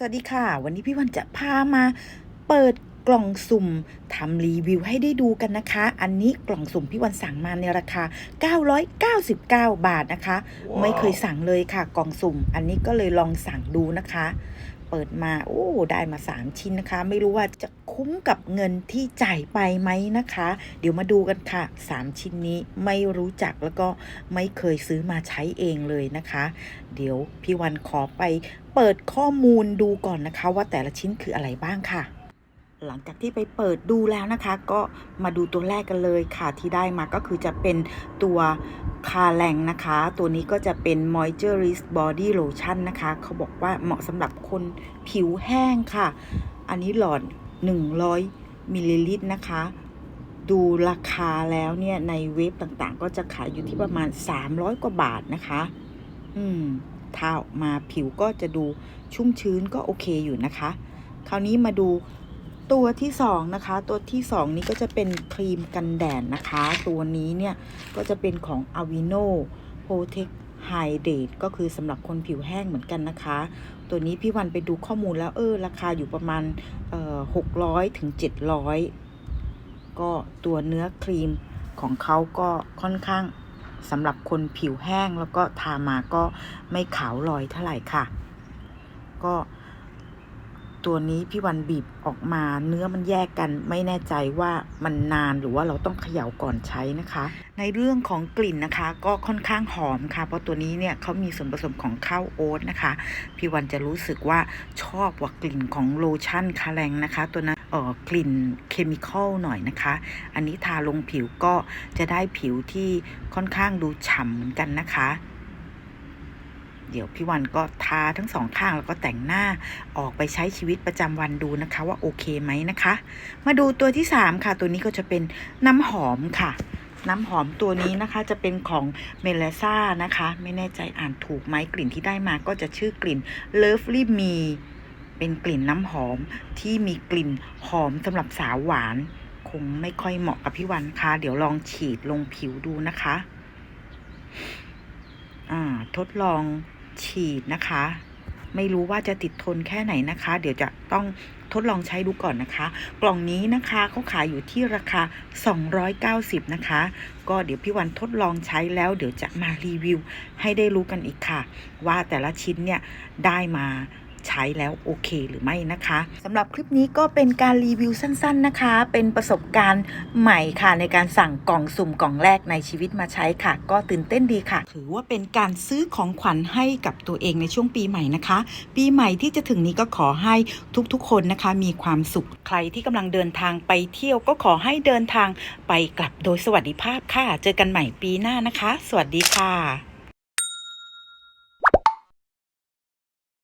สวัสดีค่ะ วันนี้พี่วันจะพามาเปิดกล่องสุ่มทำรีวิวให้ได้ดูกันนะคะ อันนี้กล่องสุ่มพี่วันสั่งมาในราคา 999 บาทนะคะไม่เคยสั่งเลยค่ะ กล่องสุ่ม อันนี้ก็เลยลองสั่งดูนะคะ เปิดมา โอ้ ได้มา 3 ชิ้นนะคะ ไม่รู้ว่าจะคุ้มกับเงินที่จ่ายไปไหมนะคะ เดี๋ยวมาดูกันค่ะ 3 ชิ้นนี้ไม่รู้จักแล้วก็ไม่เคยซื้อมาใช้เองเลยนะคะ เดี๋ยวพี่วันขอไปเปิดข้อมูลดูก่อนนะคะ ว่าแต่ละชิ้นคืออะไรบ้างค่ะ หลังจากที่ไปเปิดดูแล้วนะคะ ก็มาดูตัวแรกกันเลยค่ะที่ได้มาก็คือจะเป็นตัวคาแรงนะคะ ตัวนี้ก็จะเป็น Moisturist Body Lotion นะคะ เขาบอกว่าเหมาะสำหรับคนผิวแห้งค่ะ อันนี้หลอด 100 มิลลิลิตรนะคะ ดูราคาแล้วเนี่ย ในเว็บต่างๆ ก็จะขายอยู่ที่ประมาณ 300 กว่าบาทนะคะ อืมทาออกมาผิวก็จะดูชุ่มชื้นก็โอเคอยู่นะคะ คราวนี้มาดู ตัวที่สองนะคะ ตัวที่สองนี้ก็จะเป็นครีมกันแดดนะคะ ตัวนี้เนี่ย ก็จะเป็นของ Avino Protect Hydrate ก็คือสำหรับคนผิวแห้งเหมือนกันนะคะ ตัวนี้พี่วันไปดูข้อมูลแล้วเออ ราคาอยู่ประมาณเอ่อ600ถึง700ก็ตัวเนื้อครีมของเขาก็ค่อนข้างสำหรับคนผิวแห้งแล้วก็ทามาก็ไม่ขาวลอยเท่าไหร่ค่ะ ก็ ตัวนี้พี่วันบีบออกมาเนื้อมันแยกกันไม่แน่ใจว่ามันนานหรือว่าเราต้องเขย่าก่อนใช้นะคะ ในเรื่องของกลิ่นนะคะ ก็ค่อนข้างหอมค่ะ เพราะตัวนี้เนี่ยเขามีส่วนผสมของข้าวโอ๊ตนะคะ พี่วันจะรู้สึกว่าชอบว่ากลิ่นของโลชั่นคาแรงนะคะ ตัวนั้นเออกลิ่นเคมีคอลหน่อยนะคะ อันนี้ทาลงผิวก็จะได้ผิวที่ค่อนข้างดูฉ่ำเหมือนกันนะคะ เดี๋ยวพี่วันก็ทาทั้งสองข้างแล้วก็แต่งหน้าออกไปใช้ชีวิตประจำวันดูนะคะว่าโอเคไหมนะคะ มาดูตัวที่ 3 ค่ะ ตัวนี้ก็จะเป็นน้ำหอมค่ะ น้ำหอมตัวนี้นะคะจะเป็นของเมลซ่านะคะ ไม่แน่ใจอ่านถูกไหมกลิ่นที่ได้มาก็จะชื่อกลิ่น Lovely Me เป็นกลิ่นน้ำหอมที่มีกลิ่นหอมสำหรับสาวหวาน คงไม่ค่อยเหมาะกับพี่วันค่ะ เดี๋ยวลองฉีดลงผิวดูนะคะ อ่า ทดลอง ฉีดนะคะ ไม่รู้ว่าจะติดทนแค่ไหนนะคะ เดี๋ยวจะต้องทดลองใช้ดูก่อนนะคะ กล่องนี้นะคะเขาขายอยู่ที่ราคา 290 นะคะ ก็เดี๋ยวพี่วันทดลองใช้แล้ว เดี๋ยวจะมารีวิวให้ได้รู้กันอีกค่ะ ว่าแต่ละชิ้นเนี่ยได้มา ใช้แล้วโอเคหรือไม่นะคะสำหรับคลิปนี้ก็เป็นการรีวิวสั้น ๆนะคะ เป็นประสบการณ์ใหม่ค่ะในการสั่งกล่องสุ่มกล่องแรกในชีวิตมาใช้ค่ะ ก็ตื่นเต้นดีค่ะ ถือว่าเป็นการซื้อของขวัญให้กับตัวเองในช่วงปีใหม่นะคะ ปีใหม่ที่จะถึงนี้ก็ขอให้ทุกๆ คนนะคะ มีความสุขใครที่กำลังเดินทางไปเที่ยวก็ขอให้เดินทางไปกลับโดยสวัสดิภาพค่ะ เจอกันใหม่ปีหน้านะคะ สวัสดีค่ะ